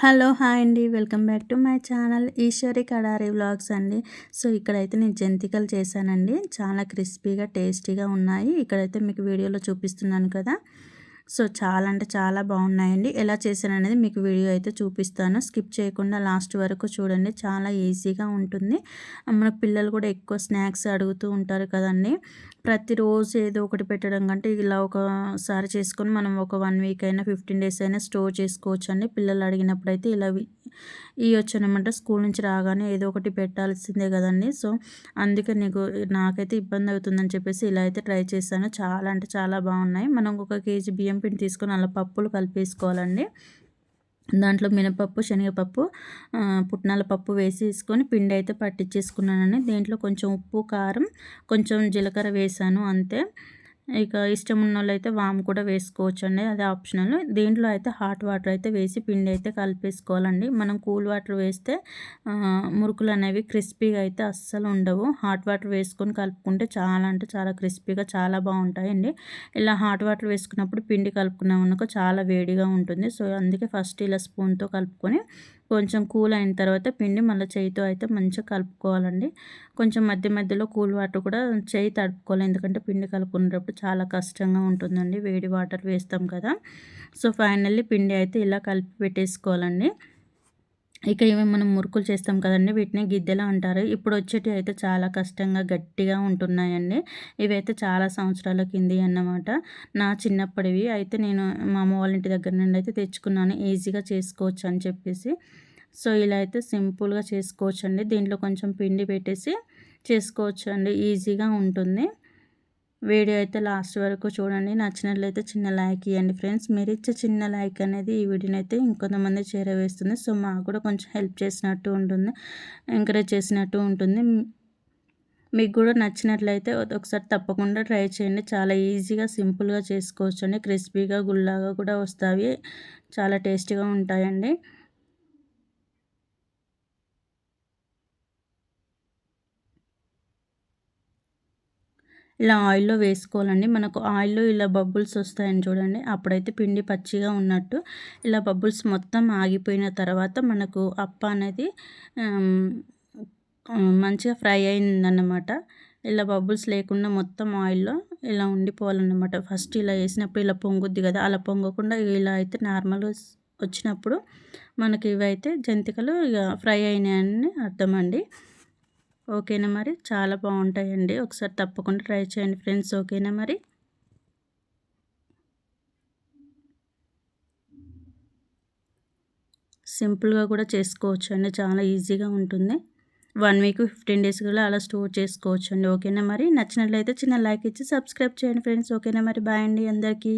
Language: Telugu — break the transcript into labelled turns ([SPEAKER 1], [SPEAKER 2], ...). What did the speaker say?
[SPEAKER 1] హలో హాయ్ అండి. Welcome back to my channel Eshwari Kadari vlogs అండి. సో ఇక్కడైతే నేను జంతికలు చేశానండి. చాలా క్రిస్పీగా టేస్టీగా ఉన్నాయి. ఇక్కడైతే మీకు వీడియోలో చూపిస్తున్నాను కదా. సో చాలా అంటే చాలా బాగున్నాయండి. ఎలా చేశాను అనేది మీకు వీడియో అయితే చూపిస్తాను. స్కిప్ చేయకుండా లాస్ట్ వరకు చూడండి. చాలా ఈజీగా ఉంటుంది. మన పిల్లలు కూడా ఎక్కువ స్నాక్స్ అడుగుతూ ఉంటారు కదండి. ప్రతిరోజు ఏదో ఒకటి పెట్టడం కంటే ఇలా ఒకసారి చేసుకొని మనం ఒక వన్ వీక్ అయినా ఫిఫ్టీన్ డేస్ అయినా స్టోర్ చేసుకోవచ్చు అండి పిల్లలు అడిగినప్పుడు అయితే ఇలా ఈ వచ్చానమాట స్కూల్ నుంచి రాగానే ఏదో ఒకటి పెట్టాల్సిందే కదండి. సో అందుకే నీకు నాకైతే ఇబ్బంది అవుతుందని చెప్పేసి ఇలా అయితే ట్రై చేశాను. చాలా అంటే చాలా బాగున్నాయి. మనం ఒక కేజీ బియ్యం పిండి తీసుకొని అలా పప్పులు కలిపేసుకోవాలండి. దాంట్లో మినపప్పు శనగపప్పు పుట్నాల పప్పు వేసేసుకొని పిండి అయితే పట్టించేసుకున్నానని దీంట్లో కొంచెం ఉప్పు కారం కొంచెం జీలకర్ర వేసాను అంతే. ఇక ఇష్టం ఉన్న వాళ్ళు అయితే వాము కూడా వేసుకోవచ్చు అండి అది ఆప్షనల్. దీంట్లో అయితే హాట్ వాటర్ అయితే వేసి పిండి అయితే కలిపేసుకోవాలండి. మనం కూల్ వాటర్ వేస్తే మురుకులు అనేవి క్రిస్పీగా అయితే అస్సలు ఉండవు. హాట్ వాటర్ వేసుకొని కలుపుకుంటే చాలా అంటే చాలా క్రిస్పీగా చాలా బాగుంటాయండి. ఇలా హాట్ వాటర్ వేసుకున్నప్పుడు పిండి కలుపుకున్నామనుకో చాలా వేడిగా ఉంటుంది. సో అందుకే ఫస్ట్ ఇలా స్పూన్తో కలుపుకొని కొంచెం కూల్ అయిన తర్వాత పిండి మళ్ళీ చేయితో అయితే మంచిగా కలుపుకోవాలండి. కొంచెం మధ్య మధ్యలో కూల్ వాటర్ కూడా చేయి తడుపుకోవాలి. ఎందుకంటే పిండి కలుపుకునేటప్పుడు చాలా కష్టంగా ఉంటుందండి. వేడి వాటర్ వేస్తాం కదా. సో ఫైనల్లీ పిండి అయితే ఇలా కలిపి పెట్టేసుకోవాలండి. ఇక ఇవి మనం మురుకులు చేస్తాం కదండి వీటిని గిద్దెలు అంటారు. ఇప్పుడు వచ్చేటివి అయితే చాలా కష్టంగా గట్టిగా ఉంటున్నాయండి. ఇవైతే చాలా సంవత్సరాల కింది అన్నమాట. నా చిన్నప్పటివి అయితే నేను మా అమ్మ వాళ్ళ ఇంటి దగ్గర నుండి అయితే తెచ్చుకున్నాను. ఈజీగా చేసుకోవచ్చు అని చెప్పేసి. సో ఇలా అయితే సింపుల్గా చేసుకోవచ్చు అండి దీంట్లో కొంచెం పిండి పెట్టేసి చేసుకోవచ్చు అండి ఈజీగా ఉంటుంది. వీడియో అయితే లాస్ట్ వరకు చూడండి. నచ్చినట్లయితే చిన్న లైక్ ఇవ్వండి ఫ్రెండ్స్. మీరు ఇచ్చే చిన్న లైక్ అనేది ఈ వీడియోని అయితే ఇంకొంతమంది చేరవేస్తుంది సో మాకు కూడా కొంచెం హెల్ప్ చేసినట్టు ఉంటుంది. ఎంకరేజ్ చేసినట్టు ఉంటుంది. మీకు కూడా నచ్చినట్లయితే ఒకసారి తప్పకుండా ట్రై చేయండి. చాలా ఈజీగా సింపుల్గా చేసుకోవచ్చు అండి క్రిస్పీగా గుల్లాగా కూడా వస్తాయి. చాలా టేస్టీగా ఉంటాయండి. ఇలా ఆయిల్లో వేసుకోవాలండి. మనకు ఆయిల్లో ఇలా బబుల్స్ వస్తాయని చూడండి. అప్పుడైతే పిండి పచ్చిగా ఉన్నట్టు ఇలా బబుల్స్ మొత్తం ఆగిపోయిన తర్వాత మనకు అప్ప అనేది మంచిగా ఫ్రై అయిందన్నమాట. ఇలా బబుల్స్ లేకుండా మొత్తం ఆయిల్లో ఇలా ఉండిపోవాలన్నమాట. ఫస్ట్ ఇలా వేసినప్పుడు ఇలా పొంగుద్ది కదా అలా పొంగకుండా ఇలా అయితే నార్మల్గా వచ్చినప్పుడు మనకి ఇవైతే జంతికలు ఇక ఫ్రై అయినాయని అర్థమండి. ఓకేనా మరి? చాలా బాగుంటాయండి. ఒకసారి తప్పకుండా ట్రై చేయండి ఫ్రెండ్స్. ఓకేనా మరి? సింపుల్గా కూడా చేసుకోవచ్చు అండి చాలా ఈజీగా ఉంటుంది. వన్ వీక్ ఫిఫ్టీన్ డేస్ కూడా అలా స్టోర్ చేసుకోవచ్చు అండి ఓకేనా మరి? నచ్చినట్లయితే చిన్న లైక్ ఇచ్చి సబ్స్క్రైబ్ చేయండి ఫ్రెండ్స్. ఓకేనా మరి? బాయ్ అండి అందరికీ.